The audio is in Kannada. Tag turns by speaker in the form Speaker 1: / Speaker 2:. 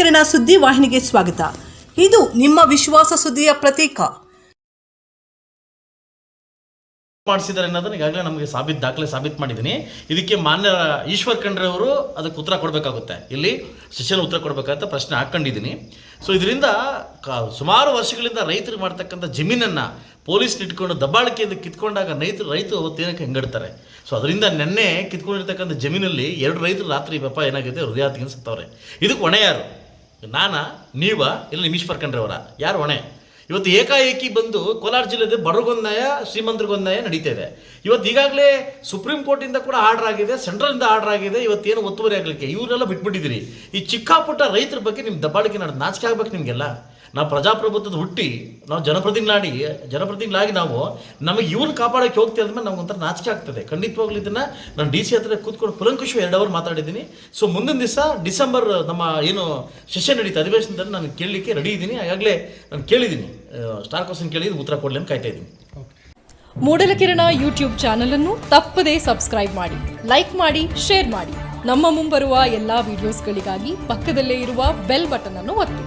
Speaker 1: ಮೂಡಲಕಿರಣ ಸುದ್ದಿ ವಾಹಿನಿಗೆ ಸ್ವಾಗತ. ಇದು ನಿಮ್ಮ ವಿಶ್ವಾಸ ಸುದ್ದಿಯ ಪ್ರತೀಕ.
Speaker 2: ಮಾಡಿಸಿದ್ದಾರೆ ಅನ್ನೋದನ್ನ ಈಗಾಗಲೇ ನಮಗೆ ಸಾಬೀತ್ ದಾಖಲೆ ಸಾಬೀತು ಮಾಡಿದ್ದೀನಿ. ಇದಕ್ಕೆ ಮಾನ್ಯ ಈಶ್ವರ್ ಖಂಡ್ರೆ ಅವರು ಅದಕ್ಕೆ ಉತ್ತರ ಕೊಡಬೇಕಾಗುತ್ತೆ. ಇಲ್ಲಿ ಶಿಷ್ಯನ ಉತ್ತರ ಕೊಡಬೇಕಂತ ಪ್ರಶ್ನೆ ಹಾಕ್ಕೊಂಡಿದ್ದೀನಿ. ಸೊ ಇದರಿಂದ ಸುಮಾರು ವರ್ಷಗಳಿಂದ ರೈತರು ಮಾಡ್ತಕ್ಕಂಥ ಜಮೀನನ್ನು ಪೊಲೀಸ್ ಇಟ್ಕೊಂಡು ದಬ್ಬಾಳಿಕೆಯಿಂದ ಕಿತ್ಕೊಂಡಾಗ ರೈತರು ರೈತರು ಅವತ್ತೇನಕ್ಕೆ ಹೆಂಗಡ್ತಾರೆ? ಸೊ ಅದರಿಂದ ನೆನ್ನೆ ಕಿತ್ಕೊಂಡಿರ್ತಕ್ಕಂಥ ಜಮೀನಲ್ಲಿ ಎರಡು ರೈತರು ರಾತ್ರಿ ಪಾಪ ಏನಾಗಿದೆ? ಹೃದಯಾತಿಗೆ ಸತ್ತವ್ರೆ. ಇದಕ್ಕೆ ಹೊಣೆ ನಾನಾ, ನೀವ, ಇಲ್ಲ ನಿಮಿಷ್ ಪರ್ಕಂಡ್ರವರ ಯಾರು ಹೊಣೆ? ಇವತ್ತು ಏಕಾಏಕಿ ಬಂದು ಕೋಲಾರ ಜಿಲ್ಲೆದ ಬಡವರಿಗೊಂದಾಯ ಶ್ರೀಮಂತರಿಗೊಂದಾಯ ನಡೀತಾ ಇದೆ. ಇವತ್ತು ಈಗಾಗಲೇ ಸುಪ್ರೀಂ ಕೋರ್ಟಿಂದ ಕೂಡ ಆರ್ಡರ್ ಆಗಿದೆ ಸೆಂಟ್ರಲಿಂದ ಆರ್ಡರ್ ಆಗಿದೆ, ಇವತ್ತೇನು ಒತ್ತುವರಿ ಆಗಲಿಕ್ಕೆ. ಇವರೆಲ್ಲ ಬಿಟ್ಬಿಟ್ಟಿದ್ದೀರಿ. ಈ ಚಿಕ್ಕ ಪುಟ್ಟ ರೈತರ ಬಗ್ಗೆ ನಿಮ್ಮ ದಬ್ಬಾಳಿಕೆ ನಡೆದು ನಾಚಿಕೆ ಆಗ್ಬೇಕು ನಿಮಗೆಲ್ಲ? ನಾವು ಪ್ರಜಾಪ್ರಭುತ್ವದ ಹುಟ್ಟಿ, ನಾವು ಜನಪ್ರತಿನಿಧಿ ಜನಪ್ರತಿನಿಧಿಗಳಾಗಿ ನಾವು ನಮಗೆ ಇವ್ರನ್ನ ಕಾಪಾಡೋಕೆ ಹೋಗ್ತೀವಿ ಅಂದ್ಮೇಲೆ ನಮ್ಗೆ ಒಂಥರ ನಾಚಿಕೆ ಆಗ್ತದೆ. ಖಂಡಿತವಾಗ್ಲೂ ಇದನ್ನು ನಾನು ಡಿ ಸಿ ಹತ್ರ ಕೂತ್ಕೊಂಡು ಕುಲಂಕುಷ ಎರಡು ಅವರ್ ಮಾತಾಡಿದ್ದೀನಿ. ಸೊ ಮುಂದಿನ ದಿವಸ ಡಿಸೆಂಬರ್, ನಮ್ಮ ಏನು ಸೆಷನ್ ನಡೀತಾ, ಅಧಿವೇಶನದಲ್ಲಿ ನಾನು ಕೇಳಲಿಕ್ಕೆ ರೆಡಿ ಇದ್ದೀನಿ. ಈಗಾಗಲೇ ನಾನು ಕೇಳಿದ್ದೀನಿ. ಸ್ಟಾರ್ ಕ್ವಶನ್ ಕೇಳಿದ್ದು ಉತ್ತರ ಕೊಡಲಿ ಅಂತ ಕಾಯ್ತಾ ಇದ್ದೀನಿ.
Speaker 3: ಮೂಡಲಕಿರಣ ಯೂಟ್ಯೂಬ್ ಚಾನಲ್ ಅನ್ನು ತಪ್ಪದೇ ಸಬ್ಸ್ಕ್ರೈಬ್ ಮಾಡಿ ಲೈಕ್ ಮಾಡಿ ಶೇರ್ ಮಾಡಿ. ನಮ್ಮ ಮುಂಬರುವ ಎಲ್ಲಾ ವಿಡಿಯೋಸ್ಗಳಿಗಾಗಿ ಪಕ್ಕದಲ್ಲೇ ಇರುವ ಬೆಲ್ ಬಟನ್ ಅನ್ನು ಒತ್ತಿ.